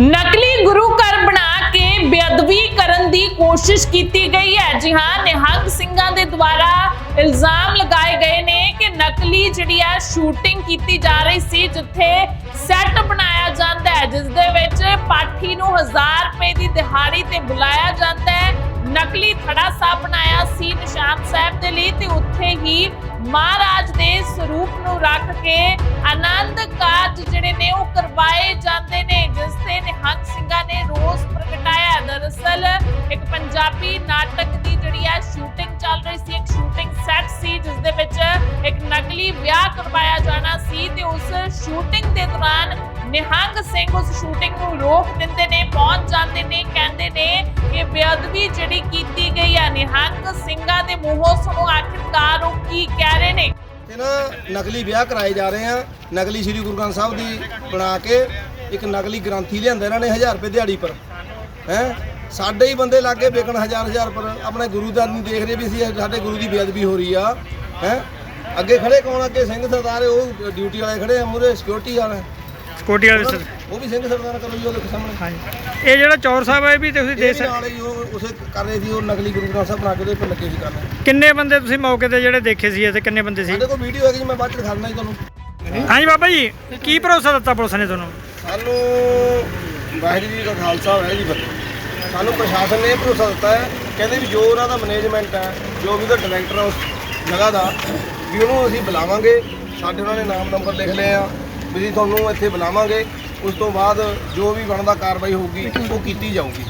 ਨਕਲੀ ਗੁਰੂ ਘਰ ਬਣਾ ਕੇ ਬੇਅਦਬੀ ਕਰਨ ਦੀ ਕੋਸ਼ਿਸ਼ ਕੀਤੀ ਗਈ ਹੈ। ਜੀ ਹਾਂ, ਨਿਹੰਗ ਸਿੰਘਾਂ ਦੇ ਦੁਆਰਾ ਇਲਜ਼ਾਮ ਲਗਾਏ ਗਏ ਨੇ ਕਿ ਨਕਲੀ ਜਿਹੜੀ ਹੈ ਸ਼ੂਟਿੰਗ ਕੀਤੀ ਜਾ ਰਹੀ ਸੀ, ਜਿੱਥੇ ਸੈੱਟ ਬਣਾਇਆ ਜਾਂਦਾ ਹੈ, ਜਿਸ ਦੇ ਵਿੱਚ ਪਾਠੀ ਨੂੰ 1000 ਰੁਪਏ ਦੀ ਦਿਹਾੜੀ ਤੇ ਬੁਲਾਇਆ ਜਾਂਦਾ ਹੈ। ਨਕਲੀ ਥੜਾ ਸਾਹਿਬ ਬਣਾਇਆ ਸੀ ਨਿਸ਼ਾਨ ਸਾਹਿਬ ਦੇ ਲਈ ਤੇ ਉੱਥੇ ਹੀ ਮਹਾਰਾਜ ਦੇ ਸਰੂਪ ਨੂੰ ਰੱਖ ਕੇ ਆਨੰਦ ਕਾਰਜ ਜਿਹੜੇ ਨੇ ਉਹ ਕਰਵਾਏ ਜਾਂਦੇ ਨੇ, ਜਿਸ ਤੇ ਨਿਹੰਗ ਸਿੰਘਾਂ ਨੇ ਰੋਸ ਪ੍ਰਗਟਾਇਆ। ਦਰਅਸਲ ਇੱਕ ਪੰਜਾਬੀ ਨਾਟਕ ਦੀ ਜਿਹੜੀ ਹੈ ਸ਼ੂਟਿੰਗ ਚੱਲ ਰਹੀ ਸੀ, ਇੱਕ ਸ਼ੂਟਿੰਗ ਸੈੱਟ ਸੀ, ਜਿਸ ਦੇ ਵਿੱਚ ਇੱਕ ਨਕਲੀ ਵਿਆਹ ਕਰਵਾਇਆ ਜਾਣਾ ਸੀ ਤੇ ਉਸ ਸ਼ੂਟਿੰਗ ਦੇ ਦੌਰਾਨ ਨਿਹੰਗ ਸਿੰਘ ਉਸ ਸ਼ੂਟਿੰਗ ਨੂੰ ਰੋਕ ਦਿੰਦੇ ਨੇ, ਪਹੁੰਚ ਜਾਂਦੇ ਨੇ, ਕਹਿੰਦੇ ਨੇ ਕਿ ਬੇਅਦਬੀ ਜਿਹੜੀ ਕੀਤੀ ਗਈ ਹੈ ਨਿਹੰਗ ਸਿੰਘਾਂ ਦੇ ਮੂੰਹੋਂ ਸੁਣੋ, ਆਖਿਰਕਾਰ ਉਹ ਕੀ ਕਹਿ ਰਹੇ ਨੇ? ਤੇ ਨਾ ਨਕਲੀ ਵਿਆਹ ਕਰਾਏ ਜਾ ਰਹੇ ਆ, ਨਕਲੀ ਸ੍ਰੀ ਗੁਰੂ ਗ੍ਰੰਥ ਸਾਹਿਬ ਦੀ ਬਣਾ ਕੇ ਇੱਕ ਨਕਲੀ ਗ੍ਰੰਥੀ ਲਿਆਂਦਾ ਇਹਨਾਂ ਨੇ 1000 ਰੁਪਏ ਦਿਹਾੜੀ ਪਰ, ਹੈ? ਸਾਡੇ ਹੀ ਬੰਦੇ ਲਾਗੇ ਵੇਚਣ ਹਜ਼ਾਰ ਹਜ਼ਾਰ ਪਰ, ਆਪਣੇ ਗੁਰੂ ਦਾ ਨਹੀਂ ਦੇਖ ਰਹੇ ਵੀ ਅਸੀਂ, ਸਾਡੇ ਗੁਰੂ ਦੀ ਬੇਅਦਬੀ ਹੋ ਰਹੀ ਆ, ਹੈ? ਅੱਗੇ ਖੜੇ ਕੌਣ ਅੱਗੇ? ਸਿੰਘ ਸਰਦਾਰ, ਉਹ ਡਿਊਟੀ ਵਾਲੇ ਖੜੇ ਆ ਮੂਰੇ ਸਿਕਿਉਰਿਟੀ ਵਾਲੇ। ਕੋਟੀ ਵਾਲੇ ਸਰ। ਉਹ ਵੀ ਸਿੰਘ ਸਰਦਾਰ ਕਰੋ ਜੀ ਉਹਦੇ ਸਾਹਮਣੇ। ਹਾਂਜੀ। ਇਹ ਜਿਹੜਾ ਚੌਰ ਸਾਹਿਬ ਹੈ ਇਹ ਵੀ ਤੁਸੀਂ ਇਹ ਦੇਖ ਵੀ ਸਕਦੇ ਨਾਲ ਹੀ ਉਹ ਉਸੇ ਕਰ ਰਹੇ ਸੀ ਉਹ ਨਕਲੀ ਗੁਰੂ ਗ੍ਰੰਥ ਸਾਹਿਬ ਬਣਾ ਕੇ ਉਹਦੇ ਉੱਪਰ ਲੱਗੇ ਸੀ ਕਰਨ। ਕਿੰਨੇ ਬੰਦੇ ਤੁਸੀਂ ਮੌਕੇ ਤੇ ਜਿਹੜੇ ਦੇਖੇ ਸੀ ਇੱਥੇ ਕਿੰਨੇ ਬੰਦੇ ਸੀ? ਸਾਡੇ ਕੋਲ ਵੀਡੀਓ ਹੈਗੀ ਜੀ, ਮੈਂ ਬਾਅਦ ਚ ਦਿਖਾ ਦਿੰਦਾ ਜੀ ਤੁਹਾਨੂੰ। ਹਾਂਜੀ ਬਾਬਾ ਜੀ ਕੀ ਭਰੋਸਾ ਦਿੱਤਾ ਪੁਲਿਸ ਨੇ ਤੁਹਾਨੂੰ? ਸਾਨੂੰ ਵਾਹਿਗੁਰੂ ਜੀ ਦਾ ਖਾਲਸਾ ਹੈ ਜੀ ਫਤਿਹ। ਸਾਨੂੰ ਪ੍ਰਸ਼ਾਸਨ ਨੇ ਇਹ ਭਰੋਸਾ ਦਿੱਤਾ ਹੈ ਕਹਿੰਦੇ ਵੀ ਜੋ ਉਹਨਾਂ ਦਾ ਮੈਨੇਜਮੈਂਟ ਹੈ ਜੋ ਵੀ ਉਹਦਾ ਡਾਇਰੈਕਟਰ ਹੈ ਉਸ ਜਗ੍ਹਾ ਦਾ ਵੀ ਉਹਨੂੰ ਅਸੀਂ ਬੁਲਾਵਾਂਗੇ। ਸਾਡੇ ਉਹਨਾਂ ਨੇ ਨਾਮ ਨੰਬਰ ਲਿਖ ਲਏ ਆ। ਵੀ ਜੀ ਤੁਹਾਨੂੰ ਇੱਥੇ ਬੁਲਾਵਾਂਗੇ। ਉਸ ਤੋਂ ਬਾਅਦ ਜੋ ਵੀ ਬਣਦਾ ਕਾਰਵਾਈ ਹੋਊਗੀ ਉਹ ਕੀਤੀ ਜਾਊਗੀ।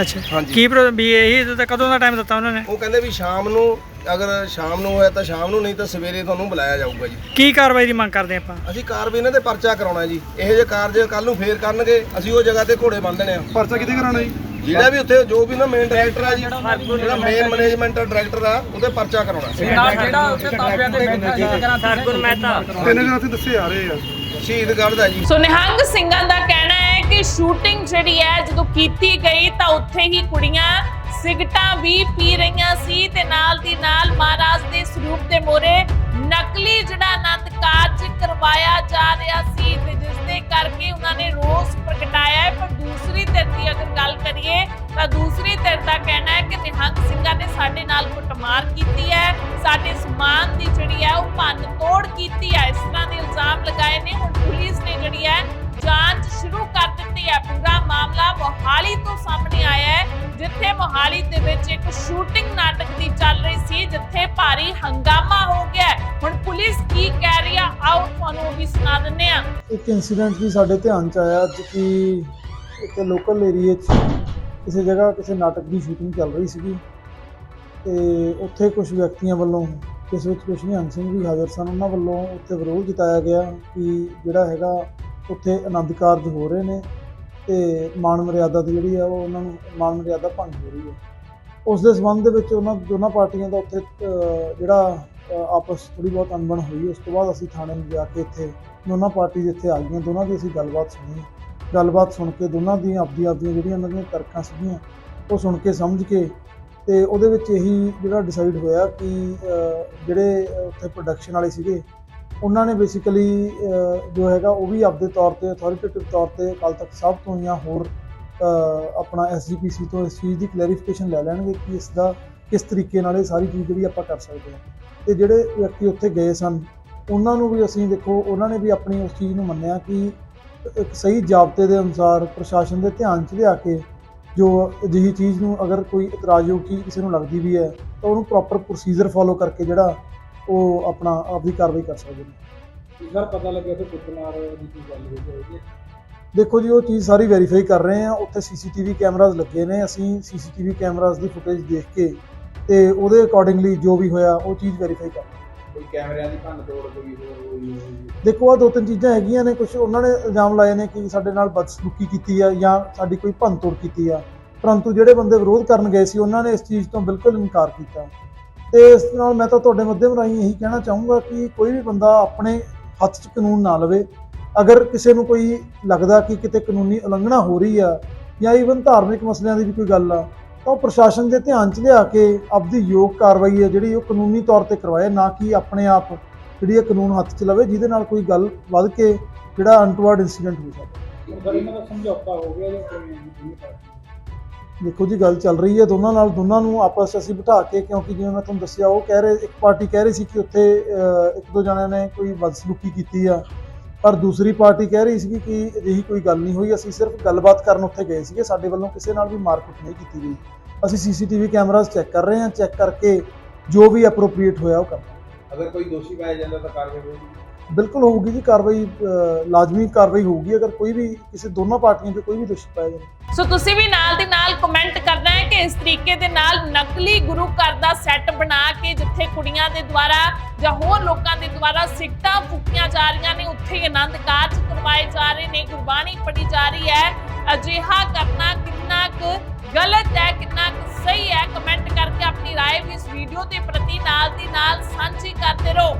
ਅੱਛਾ। ਹਾਂਜੀ। ਕੀ ਭਰੋ- ਵੀ ਇਹੀ ਦਿੱਤਾ ਕਦੋਂ ਦਾ ਟਾਈਮ ਦਿੱਤਾ ਉਹਨਾਂ ਨੇ? ਉਹ ਕਹਿੰਦੇ ਵੀ ਸ਼ਾਮ ਨੂੰ ਅਗਰ ਸ਼ਾਮ ਨੂੰ ਹੋਇਆ ਤਾਂ ਸ਼ਾਮ ਨੂੰ ਨਹੀਂ ਤਾਂ ਸਵੇਰੇ ਤੁਹਾਨੂੰ ਬੁਲਾਇਆ ਜਾਊਗਾ ਜੀ। ਕੀ ਕਾਰਵਾਈ ਦੀ ਮੰਗ ਕਰਦੇ ਆਪਾਂ? ਅਸੀਂ ਕਾਰਵਾਈ ਇਹਨਾਂ ਤੇ ਪਰਚਾ ਕਰਾਉਣਾ ਜੀ। ਇਹੋ ਜਿਹੇ ਕਾਰਜ ਕੱਲ ਨੂੰ ਫੇਰ ਕਰਨਗੇ। ਅਸੀਂ ਉਹ ਜਗ੍ਹਾ ਤੇ ਘੋੜੇ ਬੰਨ ਦੇਣੇ ਆ। ਪਰਚਾ ਕਿਤੇ ਕਰਾਉਣਾ ਜੀ? ਜਿਹੜਾ ਵੀ ਉੱਥੇ ਜੋ ਵੀ ਨਾ ਮੇਨ ਡਾਇਰੈਕਟਰ ਆ ਜੀ ਜਿਹੜਾ ਮੇਨ ਮੈਨੇਜਮੈਂਟ ਡਾਇਰੈਕਟਰ ਆ ਉਹਦੇ ਪਰਚਾ ਕਰਾਉਣਾ। ਤਿੰਨ ਦਿਨਾਂ ਤੋਂ ਦੱਸੇ ਆ ਰਹੇ ਆ। ਸ਼ਹੀਦਗੜ੍ਹ ਦਾ ਜੀ। ਸੋ ਨਿਹੰਗ ਸਿੰਘਾਂ ਦਾ ਕਹਿਣਾ ਹੈ ਕਿ ਸ਼ੂਟਿੰਗ ਜਿਹੜੀ ਹੈ ਜਦੋਂ ਕੀਤੀ ਗਈ ਤਾਂ ਉੱਥੇ ਹੀ ਕੁੜੀਆਂ ਸਿਗਟਾਂ ਵੀ ਪੀ ਰਹੀਆਂ ਸੀ ਤੇ ਨਾਲ ਦੀ ਨਾਲ ਮਹਾਰਾਜ ਦੇ ਸਰੂਪ ਦੇ ਮੋਰੇ ਨਕਲੀ ਜਿਹੜਾ ਆਨੰਦ ਕਾਰਜ ਕਰਵਾਇਆ ਜਾ ਰਿਹਾ ਸੀ। ਦੇ ਕਰਕੇ ਉਹਨਾਂ ਨੇ ਰੋਸ ਪ੍ਰਗਟਾਇਆ ਹੈ, ਪਰ ਦੂਸਰੀ ਧਿਰ ਦੀ ਅਗਰ ਗੱਲ ਕਰੀਏ, ਤਾਂ ਦੂਸਰੀ ਧਿਰ ਦਾ ਕਹਿਣਾ ਹੈ ਕਿ ਨਿਹੰਗ ਸਿੰਘਾਂ ਨੇ ਸਾਡੇ ਨਾਲ ਕੁੱਟਮਾਰ ਕੀਤੀ ਹੈ, ਸਾਡੇ ਸਮਾਨ ਦੀ ਜਿਹੜੀ ਹੈ ਉਹ ਭੰਨ ਤੋੜ ਕੀਤੀ ਹੈ, ਇਸ ਤਰ੍ਹਾਂ ਦੇ ਇਲਜ਼ਾਮ ਲਗਾਏ ਨੇ। ਹੁਣ ਪੁਲਿਸ ਨੇ ਜਿਹੜੀ ਹੈ ਜਾਂਚ ਸ਼ੁਰੂ ਕਰ ਦਿੱਤੀ ਹੈ। ਪੂਰਾ ਮਾਮਲਾ ਮੋਹਾਲੀ ਤੋਂ ਸਾਹਮਣੇ ਜਿੱਥੇ ਮੋਹਾਲੀ ਦੇ ਵਿੱਚ ਇੱਕ ਸ਼ੂਟਿੰਗ ਨਾਟਕ ਦੀ ਚੱਲ ਰਹੀ ਸੀ, ਜਿੱਥੇ ਭਾਰੀ ਹੰਗਾਮਾ ਹੋ ਗਿਆ ਹੁਣ ਪੁਲਿਸ ਕੀ ਕਹਿ ਰਹੀ ਆ? ਆਓ ਤੁਹਾਨੂੰ ਵੀ ਸੁਣਾ ਦਿੰਦੇ ਆ ਇੱਕ ਇਨਸੀਡੈਂਟ ਵੀ ਸਾਡੇ ਧਿਆਨ ਚ ਆਇਆ ਕਿ ਇੱਕ ਲੋਕਲ ਏਰੀਏ 'ਚ ਕਿਸੇ ਜਗ੍ਹਾ ਕਿਸੇ ਨਾਟਕ ਦੀ ਸ਼ੂਟਿੰਗ ਚੱਲ ਰਹੀ ਸੀਗੀ। ਤੇ ਉੱਥੇ ਕੁਝ ਵਿਅਕਤੀਆਂ ਵੱਲੋਂ, ਜਿਸ ਵਿੱਚ ਕੁਝ ਨਿਹੰਗ ਸਿੰਘ ਵੀ ਹਾਜ਼ਰ ਸਨ, ਉਹਨਾਂ ਵੱਲੋਂ ਉੱਥੇ ਵਿਰੋਧ ਜਤਾਇਆ ਗਿਆ ਕਿ ਜਿਹੜਾ ਹੈਗਾ, ਉੱਥੇ ਆਨੰਦ ਕਾਰਜ ਹੋ ਰਹੇ ਨੇ। ਤੇ ਮਾਨ ਮਰਿਆਦਾ ਦੀ ਜਿਹੜੀ ਆ ਉਹ ਉਹਨਾਂ ਨੂੰ ਮਾਨ ਮਰਿਆਦਾ ਭੰਗ ਹੋ ਰਹੀ ਹੈ। ਉਸ ਦੇ ਸੰਬੰਧ ਦੇ ਵਿੱਚ ਉਹਨਾਂ, ਦੋਨਾਂ ਪਾਰਟੀਆਂ ਦਾ ਉੱਥੇ ਜਿਹੜਾ ਆਪਸ ਥੋੜੀ ਬਹੁਤ ਅਣਬਣ ਹੋਈ ਉਸ ਤੋਂ ਬਾਅਦ ਅਸੀਂ ਥਾਣੇ ਨੂੰ ਜਾ ਕੇ ਇੱਥੇ ਦੋਨਾਂ ਪਾਰਟੀ ਇੱਥੇ ਆ ਗਈਆਂ। ਦੋਨਾਂ ਦੀ ਅਸੀਂ ਗੱਲਬਾਤ ਸੁਣੀ। ਗੱਲਬਾਤ ਸੁਣ ਕੇ ਦੋਨਾਂ ਦੀਆਂ ਆਪਦੀ ਆਪਦੀਆਂ ਜਿਹੜੀਆਂ ਉਹਨਾਂ ਦੀਆਂ ਤਰਕਾਂ ਸੀਗੀਆਂ, ਉਹ ਸੁਣ ਕੇ ਸਮਝ ਕੇ ਤੇ ਉਹਦੇ ਵਿੱਚ ਇਹੀ ਜਿਹੜਾ ਡਿਸਾਈਡ ਹੋਇਆ ਕਿ ਜਿਹੜੇ ਉੱਥੇ ਪ੍ਰੋਡਕਸ਼ਨ ਵਾਲੇ ਸੀਗੇ ਉਹਨਾਂ ਨੇ ਬੇਸਿਕਲੀ ਜੋ ਹੈਗਾ ਉਹ ਵੀ ਆਪਦੇ ਤੌਰ ਤੇ ਅਥਾਰਟੇਟਿਵ ਤੌਰ ਤੇ ਅਕਾਲ ਤਖਤ ਸਾਹਿਬ ਤੋਂ ਜਾਂ ਹੋਰ ਅ, ਆਪਣਾ ਐਸਜੀਪੀਸੀ ਤੋਂ ਇਸ ਚੀਜ਼ ਦੀ ਕਲੈਰੀਫਿਕੇਸ਼ਨ ਲੈ ਲੈਣਗੇ ਕਿ ਇਸ ਦਾ ਕਿਸ ਤਰੀਕੇ ਨਾਲ ਇਹ ਸਾਰੀ ਚੀਜ਼ ਜਿਹੜੀ ਆਪਾਂ ਕਰ ਸਕਦੇ ਹਾਂ। ਤੇ ਜਿਹੜੇ ਵਿਅਕਤੀ ਉੱਥੇ ਗਏ ਸਨ ਉਹਨਾਂ ਨੂੰ ਵੀ ਅਸੀਂ ਦੇਖੋ ਉਹਨਾਂ ਨੇ ਵੀ ਆਪਣੀ ਉਸ ਚੀਜ਼ ਨੂੰ ਮੰਨਿਆ ਕਿ ਇੱਕ ਸਹੀ ਜਾਬਤੇ ਦੇ ਅਨੁਸਾਰ ਪ੍ਰਸ਼ਾਸਨ ਦੇ ਧਿਆਨ 'ਚ ਲਿਆ ਕੇ ਜੋ ਅਜਿਹੀ ਚੀਜ਼ ਨੂੰ ਅਗਰ ਕੋਈ ਇਤਰਾਜ਼ਯੋਗ ਚੀਜ਼ ਕਿਸੇ ਨੂੰ ਲੱਗਦੀ ਵੀ ਹੈ ਤਾਂ ਉਹਨੂੰ ਪ੍ਰੋਪਰ ਪ੍ਰੋਸੀਜਰ ਫਾਲੋ ਕਰਕੇ ਜਿਹੜਾ ਉਹ ਆਪਣਾ ਆਪਦੀ ਕਾਰਵਾਈ ਕਰ ਸਕਦੇ ਨੇ। ਸਰ ਪਤਾ ਲੱਗਿਆ ਤੇ ਕੁੱਟਮਾਰ ਦੀ ਕੀ ਗੱਲ ਹੋਈ ਹੈ ਦੇਖੋ ਜੀ ਉਹ ਚੀਜ਼ ਸਾਰੀ ਵੈਰੀਫਾਈ ਕਰ ਰਹੇ ਆ ਉੱਥੇ ਸੀਸੀਟੀਵੀ ਕੈਮਰਾਜ਼ ਲੱਗੇ ਨੇ। ਅਸੀਂ ਸੀਸੀਟੀਵੀ ਕੈਮਰਾਜ਼ ਦੀ ਫੁਟੇਜ ਦੇਖ ਕੇ ਤੇ ਉਹਦੇ ਅਕੋਰਡਿੰਗਲੀ ਜੋ ਵੀ ਹੋਇਆ ਉਹ ਚੀਜ਼ ਵੈਰੀਫਾਈ ਕਰ ਰਹੇ ਹਾਂ। ਕੋਈ ਕੈਮਰਿਆਂ ਦੀ ਭੰਨ ਤੋੜ ਕੋਈ ਹੋਰ ਹੋਈ ਹੋਈ ਦੇਖੋ ਆ ਦੋ ਤਿੰਨ ਚੀਜ਼ਾਂ ਹੈਗੀਆਂ ਨੇ। ਕੁਝ ਉਹਨਾਂ ਨੇ ਇਲਜ਼ਾਮ ਲਾਏ ਨੇ ਕਿ ਸਾਡੇ ਨਾਲ ਬਦਸਲੂਕੀ ਕੀਤੀ ਆ ਜਾਂ ਸਾਡੀ ਕੋਈ ਭੰਨਤੋੜ ਕੀਤੀ ਆ। ਪਰੰਤੂ ਜਿਹੜੇ ਬੰਦੇ ਵਿਰੋਧ ਕਰਨ ਗਏ ਸੀ ਉਹਨਾਂ ਨੇ ਇਸ ਚੀਜ਼ ਤੋਂ ਬਿਲਕੁਲ ਇਨਕਾਰ ਕੀਤਾ। ਤੇ ਇਸ ਨਾਲ ਮੈਂ ਤਾਂ ਤੁਹਾਡੇ ਮਾਧਿਅਮ ਰਾਹੀਂ ਇਹੀ ਕਹਿਣਾ ਚਾਹੂੰਗਾ ਕਿ ਕੋਈ ਵੀ ਬੰਦਾ ਆਪਣੇ ਹੱਥ 'ਚ ਕਾਨੂੰਨ ਨਾ ਲਵੇ। ਅਗਰ ਕਿਸੇ ਨੂੰ ਕੋਈ ਲੱਗਦਾ ਕਿ ਕਿਤੇ ਕਾਨੂੰਨੀ ਉਲੰਘਣਾ ਹੋ ਰਹੀ ਆ ਜਾਂ ਈਵਨ ਧਾਰਮਿਕ ਮਸਲਿਆਂ ਦੀ ਵੀ ਕੋਈ ਗੱਲ ਆ, ਤਾਂ ਉਹ ਪ੍ਰਸ਼ਾਸਨ ਦੇ ਧਿਆਨ 'ਚ ਲਿਆ ਕੇ ਆਪਦੀ ਯੋਗ ਕਾਰਵਾਈ ਆ ਜਿਹੜੀ ਉਹ ਕਾਨੂੰਨੀ ਤੌਰ ਤੇ ਕਰਵਾਏ, ਨਾ ਕਿ ਆਪਣੇ ਆਪ ਜਿਹੜੀ ਇਹ ਕਾਨੂੰਨ ਹੱਥ 'ਚ ਲਵੇ, ਜਿਹਦੇ ਨਾਲ ਕੋਈ ਗੱਲ ਵੱਧ ਕੇ ਜਿਹੜਾ ਅਨਟਵਾਰਡ ਇਨਸੀਡੈਂਟ ਹੋ ਸਕਦਾ ਸਮਝੌਤਾ ਹੋ ਗਿਆ ਜਾਂ ਦੇਖੋ ਜੀ, ਗੱਲ ਚੱਲ ਰਹੀ ਹੈ ਦੋਨਾਂ ਨਾਲ, ਦੋਨਾਂ ਨੂੰ ਆਪਸ 'ਚ ਅਸੀਂ ਬਿਠਾ ਕੇ, ਕਿਉਂਕਿ ਜਿਵੇਂ ਮੈਂ ਤੁਹਾਨੂੰ ਦੱਸਿਆ, ਉਹ ਕਹਿ ਰਹੇ, ਇੱਕ ਪਾਰਟੀ ਕਹਿ ਰਹੀ ਸੀ ਕਿ ਉੱਥੇ ਇੱਕ ਦੋ ਜਣਿਆਂ ਨੇ ਕੋਈ ਬਦਸਲੂਕੀ ਕੀਤੀ ਆ, ਪਰ ਦੂਸਰੀ ਪਾਰਟੀ ਕਹਿ ਰਹੀ ਸੀ ਕਿ ਅਜਿਹੀ ਕੋਈ ਗੱਲ ਨਹੀਂ ਹੋਈ, ਅਸੀਂ ਸਿਰਫ ਗੱਲਬਾਤ ਕਰਨ ਉੱਥੇ ਗਏ ਸੀਗੇ, ਸਾਡੇ ਵੱਲੋਂ ਕਿਸੇ ਨਾਲ ਵੀ ਮਾਰਕੁੱਟ ਨਹੀਂ ਕੀਤੀ ਗਈ। ਅਸੀਂ ਸੀਸੀਟੀਵੀ ਕੈਮਰਾਜ਼ ਚੈੱਕ ਕਰ ਰਹੇ ਹਾਂ, ਚੈੱਕ ਕਰਕੇ ਜੋ ਵੀ ਐਪਰੋਪ੍ਰੀਏਟ ਹੋਇਆ ਉਹ ਕਰਾਂਗੇ ਅਗਰ ਕੋਈ ਦੋਸ਼ੀ ਪਾਇਆ ਜਾਂਦਾ ਤਾਂ ਕਾਰਵਾਈ ਹੋਵੇਗੀ ਬਿਲਕੁਲ ਹੋਊਗੀ ਜੀ ਕਾਰਵਾਈ ਅਹ, ਲਾਜ਼ਮੀ ਕਾਰਵਾਈ ਹੋਊਗੀ ਅਗਰ ਕੋਈ ਵੀ ਕਿਸੇ ਦੋਨੋਂ ਪਾਰਟੀਆਂ 'ਚੋਂ ਕੋਈ ਵੀ ਦੋਸ਼ੀ ਪਾਇਆ ਜਾਂਦਾ ਸੋ ਤੁਸੀਂ ਵੀ ਨਾਲ ਦੀ ਨਾਲ ਕਮੈਂਟ ਕਰਨਾ ਹੈ ਕਿ ਇਸ ਤਰੀਕੇ ਦੇ ਨਾਲ ਨਕਲੀ ਗੁਰੂ ਘਰ ਦਾ ਸੈੱਟ ਬਣਾ ਕੇ ਜਿੱਥੇ ਕੁੜੀਆਂ ਦੇ ਦੁਆਰਾ ਜਾਂ ਹੋਰ ਲੋਕਾਂ ਦੇ ਦੁਆਰਾ ਸਿੱਟਾਂ ਫੂਕੀਆਂ ਜਾ ਰਹੀਆਂ ਨੇ ਉੱਥੇ ਹੀ ਆਨੰਦ ਕਾਰਜ ਕਰਵਾਏ ਜਾ ਰਹੇ ਨੇ ਗੁਰਬਾਣੀ ਪੜ੍ਹੀ ਜਾ ਰਹੀ ਹੈ ਅਜਿਹਾ ਕਰਨਾ ਕਿੰਨਾ ਕੁ ਗਲਤ ਹੈ ਕਿੰਨਾ ਕੁ ਸਹੀ ਹੈ ਕਮੈਂਟ ਕਰਕੇ ਆਪਣੀ رائے ਵੀ ਇਸ ਵੀਡੀਓ ਦੇ ਪ੍ਰਤੀ ਨਾਲ ਦੀ ਨਾਲ ਸਾਂਝੀ ਕਰਦੇ ਰਹੋ